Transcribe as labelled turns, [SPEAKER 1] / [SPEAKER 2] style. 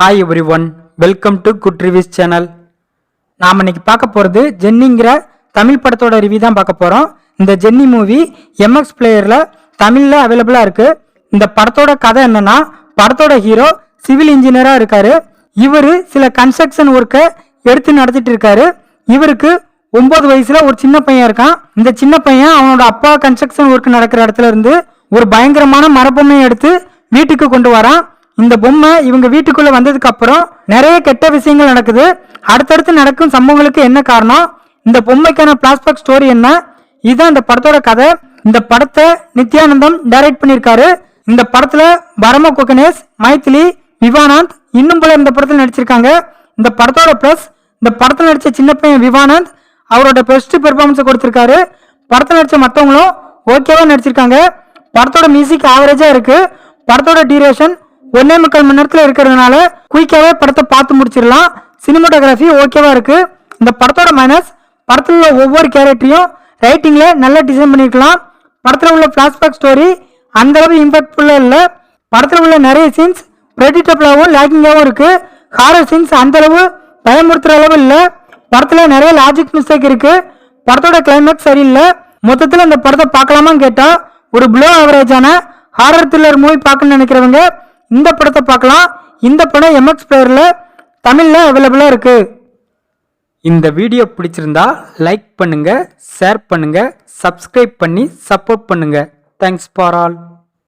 [SPEAKER 1] Hi everyone welcome to good reviews channel நாம் இன்னைக்கு பார்க்க போகிறது ஜென்னிங்கிற தமிழ் படத்தோட ரிவ்யூ தான் பார்க்க போகிறோம் இந்த ஜென்னி மூவி எம்எக்ஸ் பிளேயரில் தமிழில் அவைலபிளாக இருக்குது இந்த படத்தோட கதை என்னன்னா படத்தோட ஹீரோ சிவில் இன்ஜினியராக இருக்காரு. இவர் சில கன்ஸ்ட்ரக்ஷன் ஒர்க்கை எடுத்து நடத்திட்டு இருக்காரு. இவருக்கு ஒன்பது வயசுல ஒரு சின்ன பையன் இருக்கான். இந்த சின்ன பையன் அவனோட அப்பா கன்ஸ்ட்ரக்ஷன் ஒர்க் நடக்கிற இடத்துல இருந்து ஒரு பயங்கரமான மரபொம்மையை எடுத்து வீட்டுக்கு கொண்டு வரான். இந்த பொம்மை இவங்க வீட்டுக்குள்ள வந்ததுக்கு அப்புறம் நிறைய கெட்ட விஷயங்கள் நடக்குது. அடுத்தடுத்து நடக்கும் சம்பவங்களுக்கு என்ன காரணம்? இந்த பொம்மைக்கான பிளாஸ்பேக் ஸ்டோரி என்ன? இதுதான் இந்த படத்தோட கதை. இந்த படத்தை நித்யானந்தம் டைரக்ட் பண்ணியிருக்காரு. இந்த படத்துல பரம கோகனேஷ் மைத்திலி விவானந்த் இன்னும் பல இந்த படத்தில் நடிச்சிருக்காங்க. இந்த படத்தோட ப்ளஸ் இந்த படத்தில் நடித்த சின்ன பையன் விவானந்த் அவரோட பெஸ்ட் பெர்ஃபார்மன்ஸை கொடுத்துருக்காரு. படத்தில் நடித்த மற்றவங்களும் ஓகேவா நடிச்சிருக்காங்க. படத்தோட மியூசிக் ஆவரேஜாக இருக்கு. படத்தோட டியூரேஷன் ஒன்னே முக்கால் மணி நேரத்தில் இருக்கிறதுனால குயிக்காவே படத்தை பார்த்து முடிச்சிடலாம். சினிமாட்டோகிராஃபி ஓகேவா இருக்கு. இந்த படத்தோட மைனஸ் படத்தில் உள்ள ஒவ்வொரு கேரக்டரையும் ரைட்டிங்கில் நல்லா டிசைன் பண்ணியிருக்கலாம். படத்தில் உள்ள ஃப்ளாஷ்பேக் ஸ்டோரி அந்தளவு இம்பாக்ட்ஃபுல்லாக இல்லை. படத்தில் உள்ள நிறைய சீன்ஸ் ப்ரெடிட்டபிளாகவும் லேக்கிங்காகவும் இருக்குது ஹாரர் சீன்ஸ் அந்த அளவு அளவு இல்லை. படத்தில் நிறைய லாஜிக் மிஸ்டேக் இருக்குது படத்தோட கிளைமேக்ஸ் சரியில்லை. மொத்தத்தில் இந்த படத்தை பார்க்கலாமான்னு கேட்டால் ஒரு ப்ளோ ஆவரேஜான ஹாரர் த்ரில்லர் மூவி பார்க்கணும்னு நினைக்கிறவங்க இந்த படத்தை பார்க்கலாம். இந்த படம் எம்எக்ஸ் பிளேயரில் தமிழில் அவைலபிளாக இருக்குது இந்த வீடியோ பிடிச்சிருந்தா லைக் பண்ணுங்கள் ஷேர் பண்ணுங்கள் சப்ஸ்கிரைப் பண்ணி சப்போர்ட் பண்ணுங்கள் தேங்க்ஸ் ஃபார் ஆல்